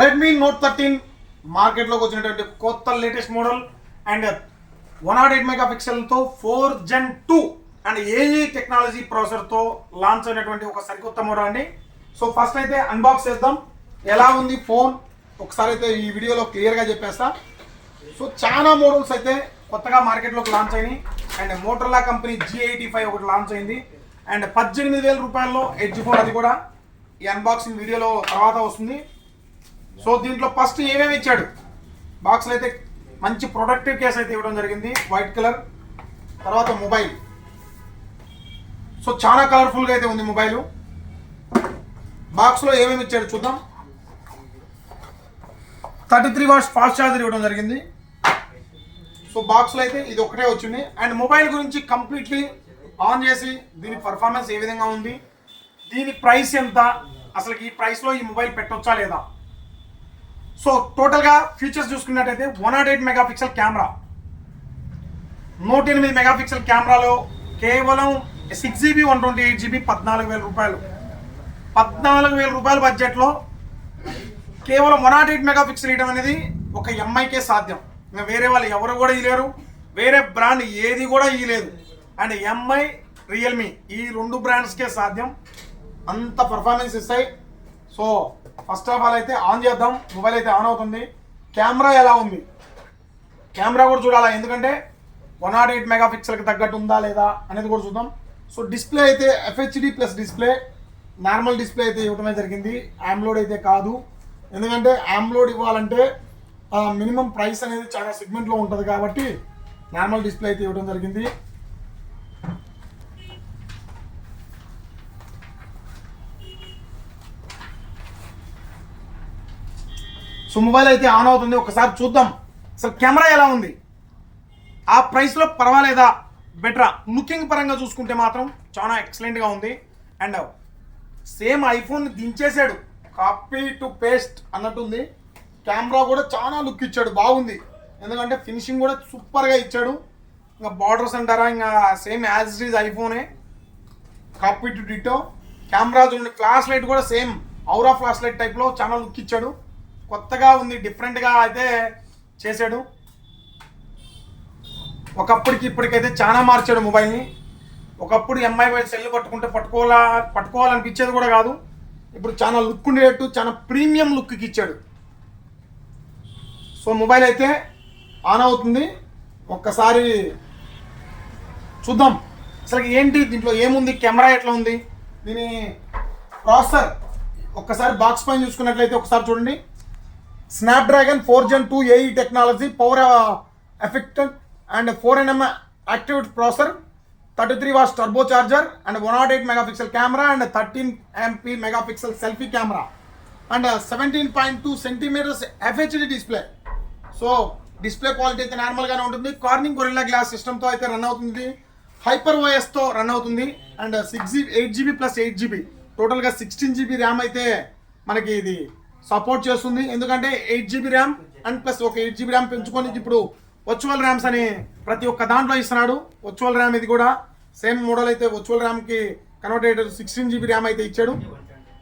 Redmi note thirteen మార్కెట్లోకి వచ్చినటువంటి కొత్త latest model and one not eight mega పిక్సెల్తో four gen two and AI technology ప్రాసెసర్తో launch అయినటువంటి ఒక సరికొత్త మోడల్ అండి. సో ఫస్ట్ అయితే అన్బాక్స్ చేద్దాం. ఎలా ఉంది ఫోన్? ఒకసారి అయితే ఈ వీడియోలో క్లియర్గా చెప్పేస్తా. సో చాలా మోడల్స్ అయితే కొత్తగా మార్కెట్లోకి లాంచ్ అయినాయి. And Motorola company G eighty five ఒకటి లాంచ్ అయింది. అండ్ పద్దెనిమిది వేల రూపాయల్లో ఎడ్జ్ ఫోన్ అది కూడా. ఈ అన్బాక్సింగ్ వీడియోలో తర్వాత వస్తుంది. సో దీంట్లో ఫస్ట్ ఏమేమి ఇచ్చాడు? బాక్స్లో అయితే మంచి ప్రొడక్టివ్ కేస్ అయితే ఇవ్వడం జరిగింది. వైట్ కలర్ తర్వాత మొబైల్ సో చాలా కలర్ఫుల్గా అయితే ఉంది మొబైల్ బాక్స్లో ఏమేమి ఇచ్చాడు చూద్దాం. Thirty three watts fast charger ఇవ్వడం జరిగింది. సో బాక్స్లో అయితే ఇది ఒకటే వచ్చింది. అండ్ మొబైల్ గురించి కంప్లీట్లీ ఆన్ చేసి దీని పర్ఫార్మెన్స్ ఏ విధంగా ఉంది? దీని ప్రైస్ ఎంత? అసలు ఈ ప్రైస్లో ఈ మొబైల్ పెట్టొచ్చా లేదా? సో టోటల్గా ఫీచర్స్ చూసుకున్నట్టయితే one nought eight mega pixel camera. నూట ఎనిమిది మెగా పిక్సెల్ కెమెరాలో కేవలం six GB one twenty eight GB పద్నాలుగు వేల రూపాయలు. పద్నాలుగు వేల రూపాయల బడ్జెట్లో కేవలం one nought eight mega pixel ఇవ్వడం అనేది ఒక ఎంఐకే సాధ్యం. ఇంకా వేరే వాళ్ళు ఎవరు కూడా ఇవ్వలేరు వేరే బ్రాండ్ ఏది కూడా ఇవ్వలేదు అండ్ ఎంఐ రియల్మీ ఈ రెండు బ్రాండ్స్కే సాధ్యం. అంత పర్ఫార్మెన్స్ ఇస్తాయి. సో ఫస్ట్ ఆఫ్ ఆల్ అయితే ఆన్ చేద్దాం. మొబైల్ అయితే ఆన్ అవుతుంది. కెమెరా ఎలా ఉంది? కెమెరా కూడా చూడాలా? ఎందుకంటే వన్ నాట్ ఎయిట్ మెగా పిక్సెల్కి తగ్గట్టు ఉందా లేదా అనేది కూడా చూద్దాం. సో డిస్ప్లే అయితే FHD plus display normal display అయితే ఇవ్వడమే జరిగింది. ఆమ్లోడ్ అయితే కాదు. ఎందుకంటే ఆమ్లోడ్ ఇవ్వాలంటే మినిమం ప్రైస్ అనేది చాలా సెగ్మెంట్లో ఉంటుంది కాబట్టి నార్మల్ డిస్ప్లే అయితే ఇవ్వడం జరిగింది. సో మొబైల్ అయితే ఆన్ అవుతుంది. ఒకసారి చూద్దాం. అసలు కెమెరా ఎలా ఉంది? ఆ ప్రైస్లో పర్వాలేదా? బెటరా లుకింగ్ పరంగా చూసుకుంటే మాత్రం చాలా ఎక్సలెంట్గా ఉంది. అండ్ సేమ్ ఐఫోన్ దించేశాడు. కాపీ టు పేస్ట్ అన్నట్టుంది. కెమెరా కూడా చాలా లుక్ ఇచ్చాడు. బాగుంది. ఎందుకంటే ఫినిషింగ్ కూడా సూపర్గా ఇచ్చాడు. ఇంకా బార్డర్స్ అంటారా? ఇంకా సేమ్ యాజ్ ఇట్ ఈజ్ ఐఫోనే కాపీ టు డిటో కెమెరా చూడండి. ఫ్లాష్ లైట్ కూడా సేమ్ ఔరా ఫ్లాష్ లైట్ టైప్లో చాలా లుక్ ఇచ్చాడు. కొత్తగా ఉంది డిఫరెంట్గా అయితే చేశాడు. ఒకప్పటికి ఇప్పటికైతే చాలా మార్చాడు మొబైల్ని. ఒకప్పుడు ఎంఐ సెల్ పట్టుకుంటే పట్టుకోవాలా పట్టుకోవాలనిపించేది కూడా కాదు. ఇప్పుడు చాలా లుక్ ఉండేటట్టు చాలా ప్రీమియం లుక్కి ఇచ్చాడు. సో మొబైల్ అయితే ఆన్ అవుతుంది. ఒక్కసారి చూద్దాం. అసలు ఏంటి దీంట్లో ఏముంది కెమెరా ఎట్లా ఉంది? దీని ప్రాసెసర్ ఒక్కసారి బాక్స్ పైన చూసుకున్నట్లయితే ఒకసారి చూడండి. Snapdragon four gen two AE technology power effected and four nm active processor thirty three watts turbo charger and one nought eight megapixel camera and thirteen MP megapixel selfie camera and seventeen point two centimetres FHD display so display quality అయితే నార్మల్గానే ఉంటుంది. Corning gorilla glass సిస్టమ్తో అయితే run అవుతుంది. Hyper ఓఎస్తో run అవుతుంది. And six GB eight GB plus eight GB టోటల్గా sixteen GB RAM అయితే మనకి ఇది సపోర్ట్ చేస్తుంది. ఎందుకంటే eight GB RAM and plus ఒక ఎయిట్ జీబీ ర్యామ్ పెంచుకొని ఇప్పుడు వర్చువల్ ర్యామ్స్ అని ప్రతి ఒక్క దాంట్లో ఇస్తున్నాడు. వర్చువల్ ర్యామ్ ఇది కూడా సేమ్ మోడల్ అయితే వర్చువల్ ర్యామ్కి కన్వర్ట్ అయ్యేటట్టు సిక్స్టీన్ జీబీ ర్యామ్ అయితే ఇచ్చాడు.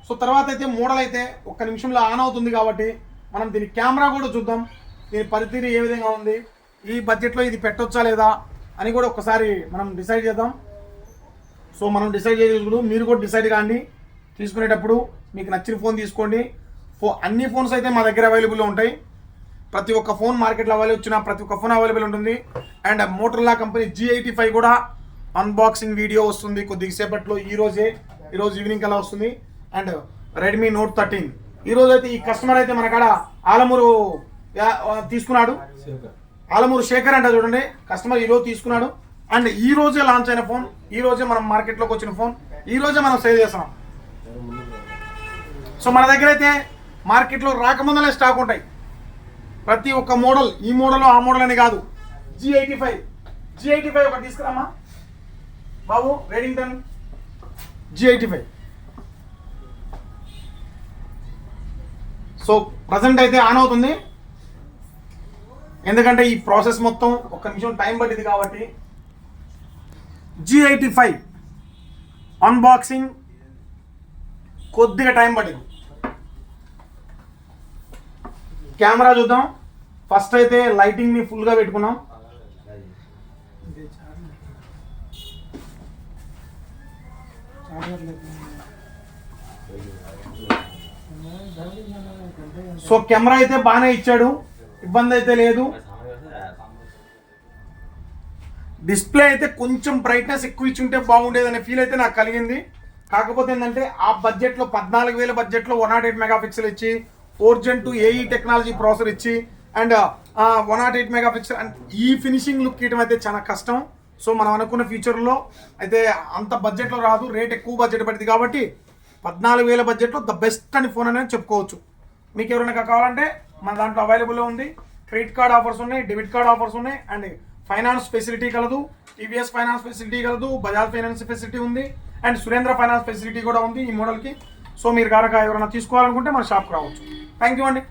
సో తర్వాత అయితే మోడల్ అయితే ఒక్క నిమిషంలో ఆన్ అవుతుంది కాబట్టి మనం దీని కెమెరా కూడా చూద్దాం. దీని పనితీరు ఏ విధంగా ఉంది? ఈ బడ్జెట్లో ఇది పెట్టొచ్చా లేదా అని కూడా ఒకసారి మనం డిసైడ్ చేద్దాం. సో మనం డిసైడ్ చేయగలుగుతాం మీరు కూడా డిసైడ్ కాండి. తీసుకునేటప్పుడు మీకు నచ్చిన ఫోన్ తీసుకోండి. ఫో అన్ని ఫోన్స్ అయితే మా దగ్గర అవైలబుల్లో ఉంటాయి. ప్రతి ఒక్క ఫోన్ మార్కెట్లో అవైలబుల్ వచ్చిన ప్రతి ఒక్క ఫోన్ అవైలబుల్ ఉంటుంది. And Motorola company G eighty five కూడా అన్బాక్సింగ్ వీడియో వస్తుంది కొద్దిగా సేపట్లో ఈ రోజే ఈరోజు ఈవినింగ్ కల్లా వస్తుంది. అండ్ రెడ్మీ నోట్ థర్టీన్ ఈ రోజు అయితే ఈ కస్టమర్ అయితే మన కాడ ఆలమూరు తీసుకున్నాడు. ఆలమూరు శేఖర్ అంట చూడండి. కస్టమర్ ఈ రోజు తీసుకున్నాడు. అండ్ ఈ రోజే లాంచ్ అయిన ఫోన్ ఈ రోజే మనం మార్కెట్లోకి వచ్చిన ఫోన్ ఈ రోజే మనం సేల్ చేస్తున్నాం. సో మన దగ్గర అయితే మార్కెట్లో రాకముందలే స్టాక్ ఉంటాయి. ప్రతి ఒక్క మోడల్ ఈ మోడల్ ఆ మోడల్ అని కాదు. G eighty five G eighty five ఒకటి తీసుకురామా బాబు Redington G eighty five so present అయితే ఆన్ అవుతుంది. ఎందుకంటే ఈ ప్రాసెస్ మొత్తం ఒక్క నిమిషం టైం పట్టింది కాబట్టి. జీ ఎయిటీ ఫైవ్ అన్బాక్సింగ్ కొద్దిగా టైం పట్టింది. కెమెరా చూద్దాం. ఫస్ట్ అయితే లైటింగ్ని ఫుల్గా పెట్టుకున్నాం. సో కెమెరా అయితే బాగానే ఇచ్చాడు. ఇబ్బంది అయితే లేదు. డిస్ప్లే అయితే కొంచెం బ్రైట్నెస్ ఎక్కువ ఇచ్చి ఉంటే బాగుండేదనే ఫీల్ అయితే నాకు కలిగింది. కాకపోతే ఏంటంటే ఆ బడ్జెట్లో పద్నాలుగు వేల బడ్జెట్లో one nought eight mega pixel ఇచ్చి four gen two AE technology processor ఇచ్చి and one nought eight mega pixel and ఈ ఫినిషింగ్ లుక్ ఇవ్వడం అయితే చాలా కష్టం. సో మనం అనుకున్న ఫ్యూచర్లో అయితే అంత బడ్జెట్లో రాదు రేట్ ఎక్కువ బడ్జెట్ పడుతుంది కాబట్టి పద్నాలుగు వేల బడ్జెట్లో ద బెస్ట్ అని ఫోన్ అనేది చెప్పుకోవచ్చు. మీకు ఎవరైనా కావాలంటే మన దాంట్లో అవైలబుల్లో ఉంది. క్రెడిట్ కార్డ్ ఆఫర్స్ ఉన్నాయి డెబిట్ కార్డ్ ఆఫర్స్ ఉన్నాయి అండ్ ఫైనాన్స్ ఫెసిలిటీ కలదు టీవీఎస్ ఫైనాన్స్ ఫెసిలిటీ కలదు బజాజ్ ఫైనాన్స్ ఫెసిలిటీ ఉంది అండ్ సురేంద్ర ఫైనాన్స్ ఫెసిలిటీ కూడా ఉంది ఈ మోడల్కి సో మీరు కనుక ఎవరైనా తీసుకోవాలనుకుంటే మన షాప్కి రావచ్చు. థ్యాంక్ యూ అండి